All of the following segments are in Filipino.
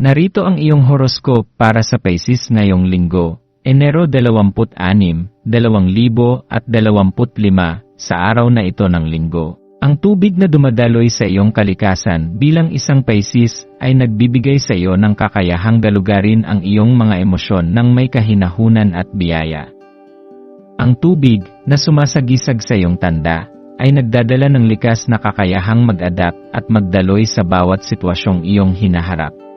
Narito ang iyong horoscope para sa Pisces ngayong linggo, Enero 26, 2025, sa araw na ito ng linggo. Ang tubig na dumadaloy sa iyong kalikasan bilang isang Pisces ay nagbibigay sa iyo ng kakayahang galugarin ang iyong mga emosyon ng may kahinahunan at biyaya. Ang tubig na sumasagisag sa iyong tanda ay nagdadala ng likas na kakayahang mag-adapt at magdaloy sa bawat sitwasyong iyong hinaharap.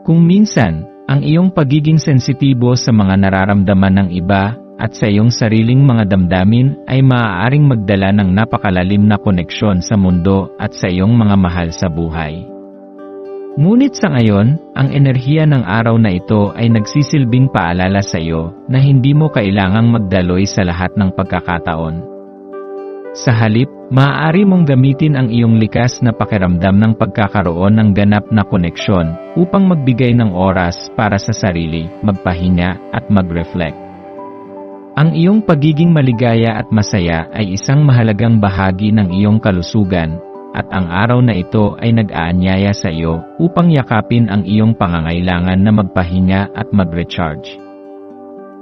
Kung minsan, ang iyong pagiging sensitibo sa mga nararamdaman ng iba at sa iyong sariling mga damdamin ay maaaring magdala ng napakalalim na koneksyon sa mundo at sa iyong mga mahal sa buhay. Ngunit sa ngayon, ang enerhiya ng araw na ito ay nagsisilbing paalala sa iyo na hindi mo kailangang magdaloy sa lahat ng pagkakataon. Sa halip, maaari mong gamitin ang iyong likas na pakiramdam ng pagkakaroon ng ganap na koneksyon upang magbigay ng oras para sa sarili, magpahinga at mag-reflect. Ang iyong pagiging maligaya at masaya ay isang mahalagang bahagi ng iyong kalusugan at ang araw na ito ay nag-aanyaya sa iyo upang yakapin ang iyong pangangailangan na magpahinga at mag-recharge.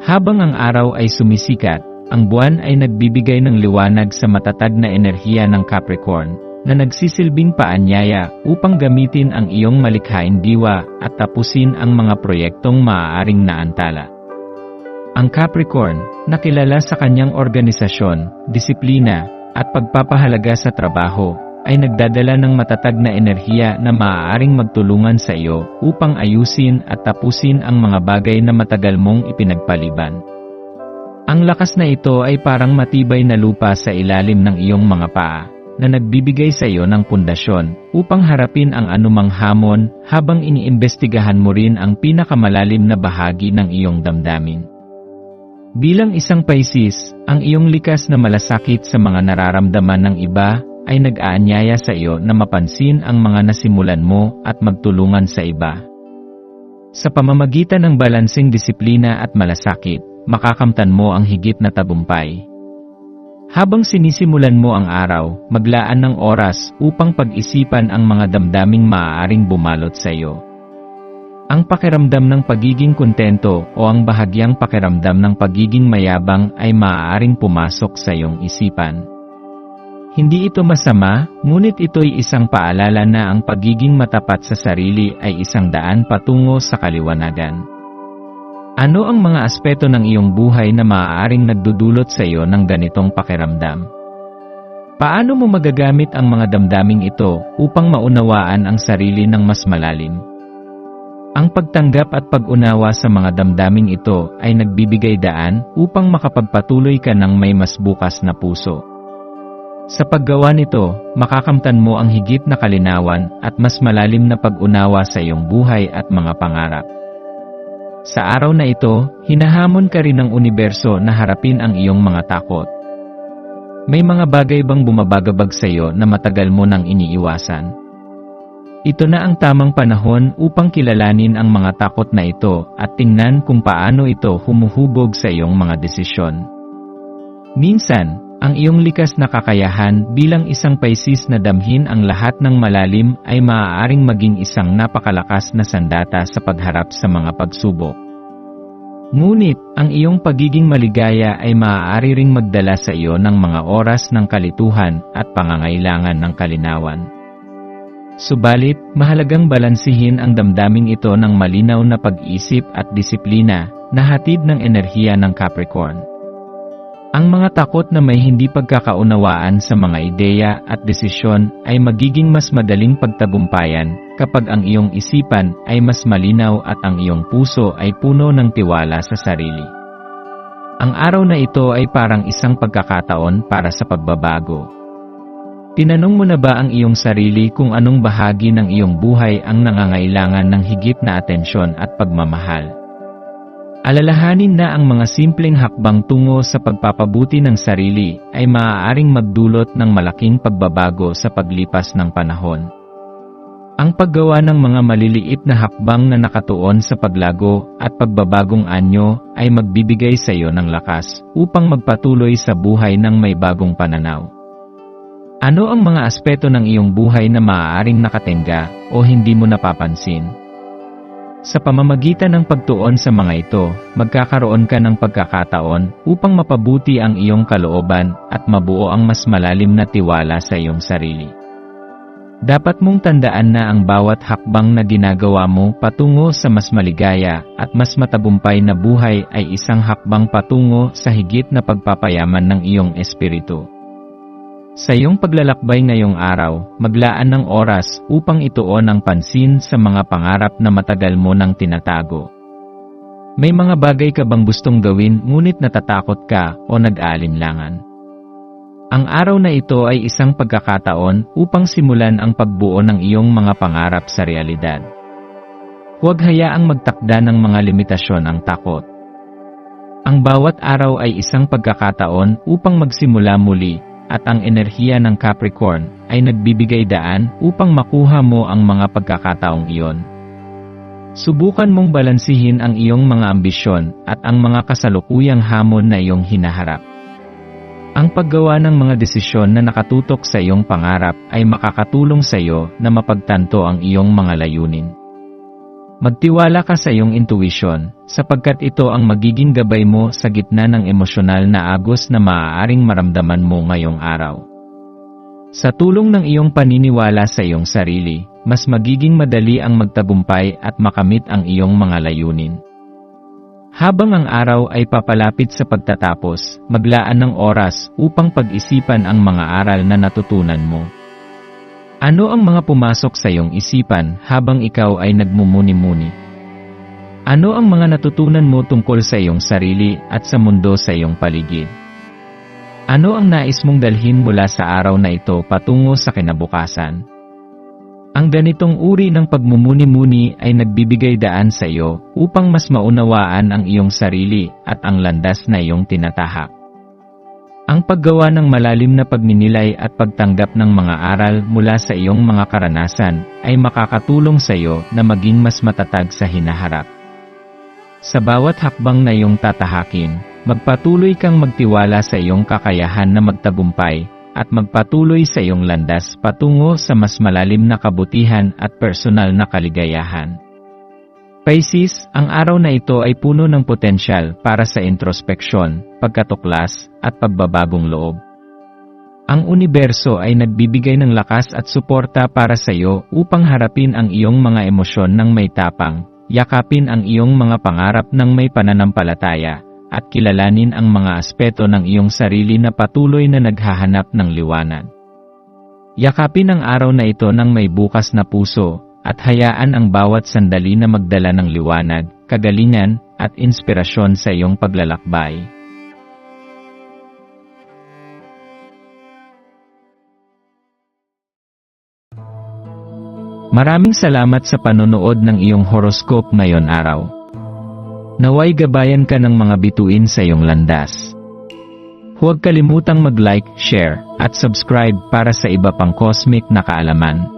Habang ang araw ay sumisikat, ang buwan ay nagbibigay ng liwanag sa matatag na enerhiya ng Capricorn, na nagsisilbing paanyaya upang gamitin ang iyong malikhaing diwa at tapusin ang mga proyektong maaaring naantala. Ang Capricorn, nakilala sa kanyang organisasyon, disiplina, at pagpapahalaga sa trabaho, ay nagdadala ng matatag na enerhiya na maaaring magtulungan sa iyo upang ayusin at tapusin ang mga bagay na matagal mong ipinagpaliban. Ang lakas na ito ay parang matibay na lupa sa ilalim ng iyong mga paa, na nagbibigay sa iyo ng pundasyon upang harapin ang anumang hamon habang iniimbestigahan mo rin ang pinakamalalim na bahagi ng iyong damdamin. Bilang isang Pisces, ang iyong likas na malasakit sa mga nararamdaman ng iba ay nag-aanyaya sa iyo na mapansin ang mga nasimulan mo at magtulungan sa iba. Sa pamamagitan ng balansing disiplina at malasakit, makakamtan mo ang higit na tagumpay. Habang sinisimulan mo ang araw, maglaan ng oras upang pag-isipan ang mga damdaming maaaring bumalot sa iyo. Ang pakiramdam ng pagiging kontento o ang bahagyang pakiramdam ng pagiging mayabang ay maaaring pumasok sa iyong isipan. Hindi ito masama, ngunit ito'y isang paalala na ang pagiging matapat sa sarili ay isang daan patungo sa kaliwanagan. Ano ang mga aspeto ng iyong buhay na maaaring nagdudulot sa iyo ng ganitong pakiramdam? Paano mo magagamit ang mga damdaming ito upang maunawaan ang sarili ng mas malalim? Ang pagtanggap at pag-unawa sa mga damdaming ito ay nagbibigay daan upang makapagpatuloy ka ng may mas bukas na puso. Sa paggawa nito, makakamtan mo ang higit na kalinawan at mas malalim na pag-unawa sa iyong buhay at mga pangarap. Sa araw na ito, hinahamon ka rin ng universo na harapin ang iyong mga takot. May mga bagay bang bumabagabag sa iyo na matagal mo nang iniiwasan? Ito na ang tamang panahon upang kilalanin ang mga takot na ito at tingnan kung paano ito humuhubog sa iyong mga desisyon. Minsan, ang iyong likas na kakayahan bilang isang Pisces na damhin ang lahat ng malalim ay maaaring maging isang napakalakas na sandata sa pagharap sa mga pagsubok. Ngunit, ang iyong pagiging maligaya ay maaari ring magdala sa iyo ng mga oras ng kalituhan at pangangailangan ng kalinawan. Subalit, mahalagang balansihin ang damdaming ito ng malinaw na pag-isip at disiplina na hatid ng enerhiya ng Capricorn. Ang mga takot na may hindi pagkakaunawaan sa mga ideya at desisyon ay magiging mas madaling pagtagumpayan kapag ang iyong isipan ay mas malinaw at ang iyong puso ay puno ng tiwala sa sarili. Ang araw na ito ay parang isang pagkakataon para sa pagbabago. Tinanong mo na ba ang iyong sarili kung anong bahagi ng iyong buhay ang nangangailangan ng higit na atensyon at pagmamahal? Alalahanin na ang mga simpleng hakbang tungo sa pagpapabuti ng sarili ay maaaring magdulot ng malaking pagbabago sa paglipas ng panahon. Ang paggawa ng mga maliliit na hakbang na nakatuon sa paglago at pagbabagong anyo ay magbibigay sa iyo ng lakas upang magpatuloy sa buhay ng may bagong pananaw. Ano ang mga aspeto ng iyong buhay na maaaring nakatenga o hindi mo napapansin? Sa pamamagitan ng pagtuon sa mga ito, magkakaroon ka ng pagkakataon upang mapabuti ang iyong kalooban at mabuo ang mas malalim na tiwala sa iyong sarili. Dapat mong tandaan na ang bawat hakbang na ginagawa mo patungo sa mas maligaya at mas matabumpay na buhay ay isang hakbang patungo sa higit na pagpapayaman ng iyong espiritu. Sa iyong paglalakbay ngayong araw, maglaan ng oras upang ituon ang pansin sa mga pangarap na matagal mo nang tinatago. May mga bagay ka bang gustong gawin ngunit natatakot ka o nag-aalinlangan? Ang araw na ito ay isang pagkakataon upang simulan ang pagbuo ng iyong mga pangarap sa realidad. Huwag hayaang magtakda ng mga limitasyon ang takot. Ang bawat araw ay isang pagkakataon upang magsimula muli at ang enerhiya ng Capricorn ay nagbibigay daan upang makuha mo ang mga pagkakataong iyon. Subukan mong balansihin ang iyong mga ambisyon at ang mga kasalukuyang hamon na iyong hinaharap. Ang paggawa ng mga desisyon na nakatutok sa iyong pangarap ay makakatulong sa iyo na mapagtanto ang iyong mga layunin. Magtiwala ka sa iyong intuition, sapagkat ito ang magiging gabay mo sa gitna ng emosyonal na agos na maaaring maramdaman mo ngayong araw. Sa tulong ng iyong paniniwala sa iyong sarili, mas magiging madali ang magtagumpay at makamit ang iyong mga layunin. Habang ang araw ay papalapit sa pagtatapos, maglaan ng oras upang pag-isipan ang mga aral na natutunan mo. Ano ang mga pumasok sa iyong isipan habang ikaw ay nagmumuni-muni? Ano ang mga natutunan mo tungkol sa iyong sarili at sa mundo sa iyong paligid? Ano ang nais mong dalhin mula sa araw na ito patungo sa kinabukasan? Ang ganitong uri ng pagmumuni-muni ay nagbibigay daan sa iyo upang mas maunawaan ang iyong sarili at ang landas na iyong tinatahak. Ang paggawa ng malalim na pagninilay at pagtanggap ng mga aral mula sa iyong mga karanasan ay makakatulong sa iyo na maging mas matatag sa hinaharap. Sa bawat hakbang na iyong tatahakin, magpatuloy kang magtiwala sa iyong kakayahan na magtagumpay at magpatuloy sa iyong landas patungo sa mas malalim na kabutihan at personal na kaligayahan. Pisces, ang araw na ito ay puno ng potensyal para sa introspeksyon, pagkatuklas, at pagbabagong loob. Ang universo ay nagbibigay ng lakas at suporta para sa iyo upang harapin ang iyong mga emosyon ng may tapang, yakapin ang iyong mga pangarap ng may pananampalataya, at kilalanin ang mga aspeto ng iyong sarili na patuloy na naghahanap ng liwanag. Yakapin ang araw na ito ng may bukas na puso, at hayaan ang bawat sandali na magdala ng liwanag, kagalingan, at inspirasyon sa iyong paglalakbay. Maraming salamat sa panonood ng iyong horoscope ngayon araw. Naway gabayan ka ng mga bituin sa iyong landas. Huwag kalimutang mag-like, share, at subscribe para sa iba pang cosmic na kaalaman.